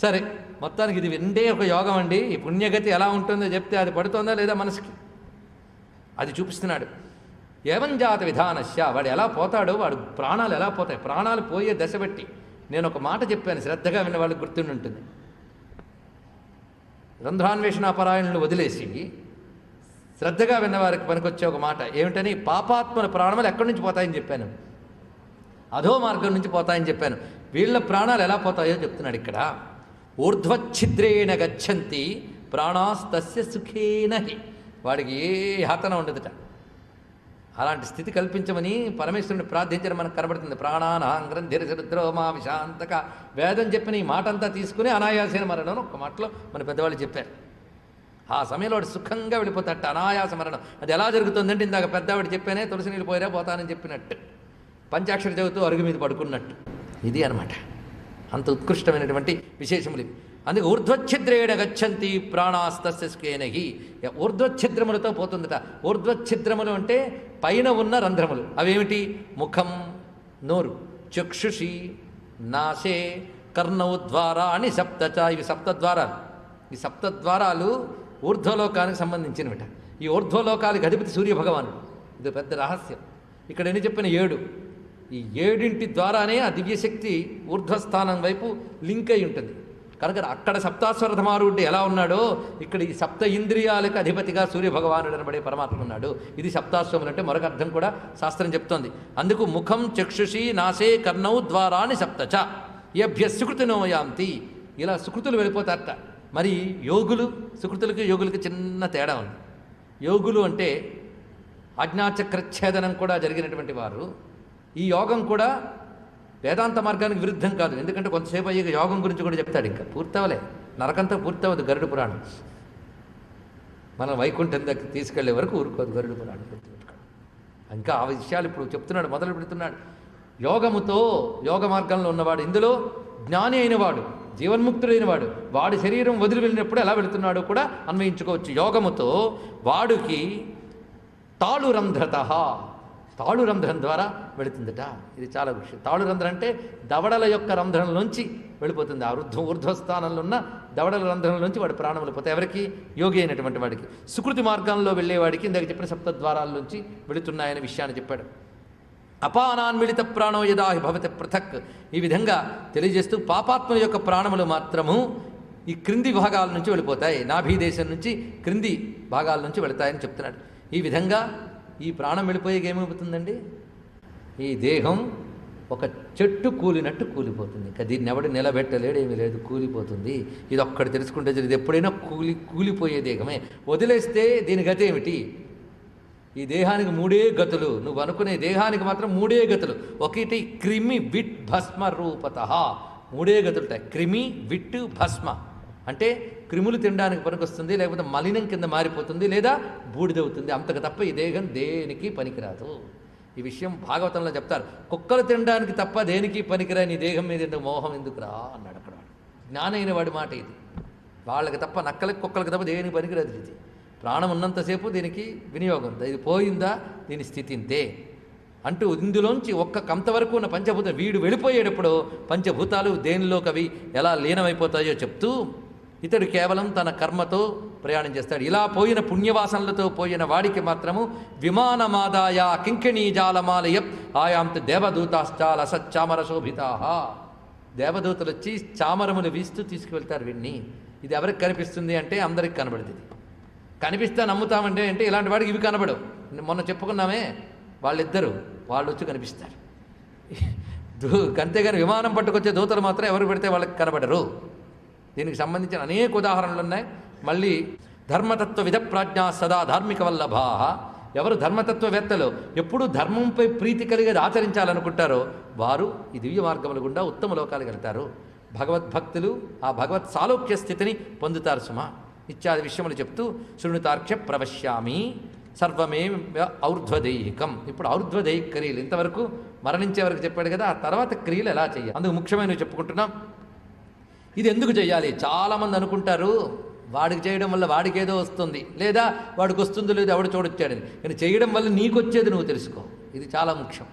సరే మొత్తానికి ఇది రెండే ఒక యోగం అండి. ఈ పుణ్యగతి ఎలా ఉంటుందో చెప్తే అది పడుతుందా లేదా మనసుకి? అది చూపిస్తున్నాడు. ఏవంజాత విధానశ వాడు ఎలా పోతాడో వాడు ప్రాణాలు ఎలా పోతాయి? ప్రాణాలు పోయే దశ బట్టి నేను ఒక మాట చెప్పాను శ్రద్ధగా విన్న వాళ్ళకి గుర్తుండి ఉంటుంది. రంధ్రాన్వేషణ పరాయణను వదిలేసి శ్రద్ధగా విన్నవారికి పనికొచ్చే ఒక మాట ఏమిటని పాపాత్మల ప్రాణములు ఎక్కడి నుంచి పోతాయని చెప్పాను. అధో మార్గం నుంచి పోతాయని చెప్పాను. వీళ్ళ ప్రాణాలు ఎలా పోతాయో చెప్తున్నాడు ఇక్కడ. ఊర్ధ్వచ్ఛిద్రేణ గచ్చంతి ప్రాణాస్తస్య సుఖేనహి వాడికి ఏ హతన ఉండదుట. అలాంటి స్థితి కల్పించమని పరమేశ్వరుని ప్రార్థించడం మనకు కనబడుతుంది. ప్రాణానాం గ్రంథిరసరుద్రో మా విశాంతక. వేదం చెప్పిన ఈ మాట అంతా తీసుకుని అనాయాసైన మరణం ఒక మాటలో మన పెద్దవాళ్ళు చెప్పారు. ఆ సమయంలో వాడు సుఖంగా వెళ్ళిపోతాడు అనాయాస మరణం. అది ఎలా జరుగుతుందంటే ఇందాక పెద్దవాడు చెప్పానే తులసి నీళ్ళు పోయిరా పోతానని చెప్పినట్టు. పంచాక్షర చదువుతూ అరుగు మీద పడుకున్నట్టు. ఇది అనమాట అంత ఉత్కృష్టమైనటువంటి విశేషములు ఇవి. అందుకే ఊర్ధ్వఛిద్రేణ గచ్చంతి ప్రాణాస్తస్యస్కేనహి ఊర్ధ్వఛిద్రములతో పోతుందట. ఊర్ధ్వఛిద్రములు అంటే పైన ఉన్న రంధ్రములు. అవేమిటి? ముఖం నోరు చక్షుషి నాశే కర్ణౌ ద్వారా అని సప్తచ. ఇవి సప్తద్వారాలు. ఈ సప్త ద్వారాలు ఊర్ధ్వలోకానికి సంబంధించినవిట. ఈ ఊర్ధ్వలోకాలకు అధిపతి సూర్యభగవానుడు. ఇది పెద్ద రహస్యం. ఇక్కడ ఎన్ని చెప్పిన ఏడు. ఈ ఏడింటి ద్వారానే ఆ దివ్యశక్తి ఊర్ధ్వస్థానం వైపు లింక్ అయి ఉంటుంది. కనుక అక్కడ సప్తాస్వరధమారుడు ఎలా ఉన్నాడో ఇక్కడ ఈ సప్త ఇంద్రియాలకు అధిపతిగా సూర్యభగవానుడు అనబడే పరమాత్మ ఉన్నాడు. ఇది సప్తాశ్వములు అంటే మరొక అర్థం కూడా శాస్త్రం చెప్తోంది. అందుకు ముఖం చక్షుషి నాసే కర్ణౌ ద్వారాని సప్తచ. యభ్య సుకృతినోయాంతి ఇలా సుకృతులు వెళ్ళిపోతారట. మరి యోగులు సుకృతులకి యోగులకి చిన్న తేడా ఉంది. యోగులు అంటే ఆజ్ఞాచక్రఛేదనం కూడా జరిగినటువంటి వారు. ఈ యోగం కూడా వేదాంత మార్గానికి విరుద్ధం కాదు. ఎందుకంటే కొంతసేపు అయ్యే యోగం గురించి కూడా చెప్తాడు ఇంకా. పూర్తవలే. నరకంతా పూర్తవదు గరుడు పురాణం. మనం వైకుంఠం దగ్గర తీసుకెళ్ళే వరకు ఊరుకోదు గరుడు పురాణం. గుర్తుపెట్టుకోండి ఇంకా ఆ విషయాలు ఇప్పుడు చెప్తున్నాడు మొదలు పెడుతున్నాడు. యోగముతో యోగ మార్గంలో ఉన్నవాడు ఇందులో జ్ఞాని అయినవాడు జీవన్ముక్తుడైన వాడు వాడి శరీరం వదిలి వెళ్ళినప్పుడు ఎలా వెళుతున్నాడో కూడా అన్వయించుకోవచ్చు. యోగముతో వాడికి తాళు రంధ్రం ద్వారా వెళుతుందట. ఇది చాలా విషయం. తాళు రంధ్రం అంటే దవడల యొక్క రంధ్రంలోంచి వెళ్ళిపోతుంది. ఆ వృద్ధ ఊర్ధ్వస్థానంలో ఉన్న దవడల రంధ్రంలోంచి వాడి ప్రాణములు పోతాయి ఎవరికి? యోగి అయినటువంటి వాడికి. సుకృతి మార్గంలో వెళ్ళేవాడికి ఇందాక చెప్పిన సప్తద్వారాల్లోంచి వెళుతున్నాయనే విషయాన్ని చెప్పాడు. అపానాన్మిళిత ప్రాణో యదా భవతి పృథక్. ఈ విధంగా తెలియజేస్తూ పాపాత్మ యొక్క ప్రాణములు మాత్రము ఈ క్రింది భాగాల నుంచి వెళ్ళిపోతాయి. నాభీ దేశం నుంచి క్రింది భాగాల నుంచి వెళతాయని చెప్తున్నాడు. ఈ విధంగా ఈ ప్రాణం వెళ్ళిపోయేకి ఏమైపోతుందండి? ఈ దేహం ఒక చెట్టు కూలినట్టు కూలిపోతుంది. ఇంకా దీన్ని ఎవడు నిలబెట్టలేడు ఏమీ లేదు కూలిపోతుంది. ఇది ఒక్కటి తెలుసుకుంటే ఇది ఎప్పుడైనా కూలి కూలిపోయే దేహమే. వదిలేస్తే దీని గతి ఏమిటి? ఈ దేహానికి మూడే గతులు. నువ్వు అనుకునే దేహానికి మాత్రం మూడే గతులు. ఒకటి క్రిమి విట్ భస్మ రూపత. మూడే గతులుంటాయి. క్రిమి విట్ భస్మ. అంటే క్రిములు తినడానికి పనికొస్తుంది లేకపోతే మలినం కింద మారిపోతుంది లేదా బూడిదవుతుంది. అంతకు తప్ప ఈ దేహం దేనికి పనికిరాదు. ఈ విషయం భాగవతంలో చెప్తారు. కుక్కలు తినడానికి తప్ప దేనికి పనికిరా నీ దేహం మీద ఎందుకు మోహం ఎందుకురా అన్నాడు అక్కడ వాడు. జ్ఞానైన వాడి మాట ఇది. వాళ్ళకి తప్ప నక్కలకి కుక్కలకి తప్ప దేనికి పనికిరాదు ఇది. ప్రాణం ఉన్నంతసేపు దీనికి వినియోగం ఇది పోయిందా? దీని స్థితి ఇంతే అంటూ ఇందులోంచి ఒక్క కంత వరకు ఉన్న పంచభూత వీడు వెళ్ళిపోయేటప్పుడు పంచభూతాలు దేనిలోకి అవి ఎలా లీనమైపోతాయో చెప్తూ ఇతడు కేవలం తన కర్మతో ప్రయాణం చేస్తాడు. ఇలా పోయిన పుణ్యవాసనలతో పోయిన వాడికి మాత్రము విమానమాదాయ కింకిణీ జాలమాలయ ఆయాంత దేవదూతాశ్చాల సచ్చామర శోభితా దేవదూతలు వచ్చి చామరములు వీస్తూ తీసుకువెళ్తారు వీడిని ఇది ఎవరికి కనిపిస్తుంది అంటే అందరికి కనబడుతుంది. కనిపిస్తే నమ్ముతామంటే అంటే ఇలాంటి వాడికి ఇవి కనబడవు. మొన్న చెప్పుకున్నామే వాళ్ళిద్దరు వాళ్ళు వచ్చి కనిపిస్తారు. అంతేగాని విమానం పట్టుకొచ్చే దూతలు మాత్రం ఎవరు పెడితే వాళ్ళకి కనబడరు. దీనికి సంబంధించిన అనేక ఉదాహరణలు ఉన్నాయి. మళ్ళీ ధర్మతత్వ విధ ప్రాజ్ఞా సదా ధార్మిక వల్లభా. ఎవరు ధర్మతత్వవేత్తలు ఎప్పుడు ధర్మంపై ప్రీతి కలిగేది ఆచరించాలనుకుంటారో వారు ఈ దివ్య మార్గముల గుండా ఉత్తమ లోకాలకు వెళ్తారు. భగవద్భక్తులు ఆ భగవత్ సాలోక్య స్థితిని పొందుతారు సుమా. ఇత్యాది విషయములు చెప్తూ శృణుతార్క్ష్య ప్రవశ్యామి. సర్వమే ఔర్ధ్వదైహికం. ఇప్పుడు ఔర్ధ్వదైహిక క్రియలు ఇంతవరకు మరణించే వరకు చెప్పాడు కదా ఆ తర్వాత క్రియలు ఎలా చేయాలి? అందుకు ముఖ్యమైనవి చెప్పుకుంటున్నాం. ఇది ఎందుకు చేయాలి చాలామంది అనుకుంటారు వాడికి చేయడం వల్ల వాడికి ఏదో వస్తుంది. లేదా వాడికి వస్తుందో లేదో ఎవడు చూడొచ్చాడని. కానీ చేయడం వల్ల నీకు వచ్చేది నువ్వు తెలుసుకో. ఇది చాలా ముఖ్యం.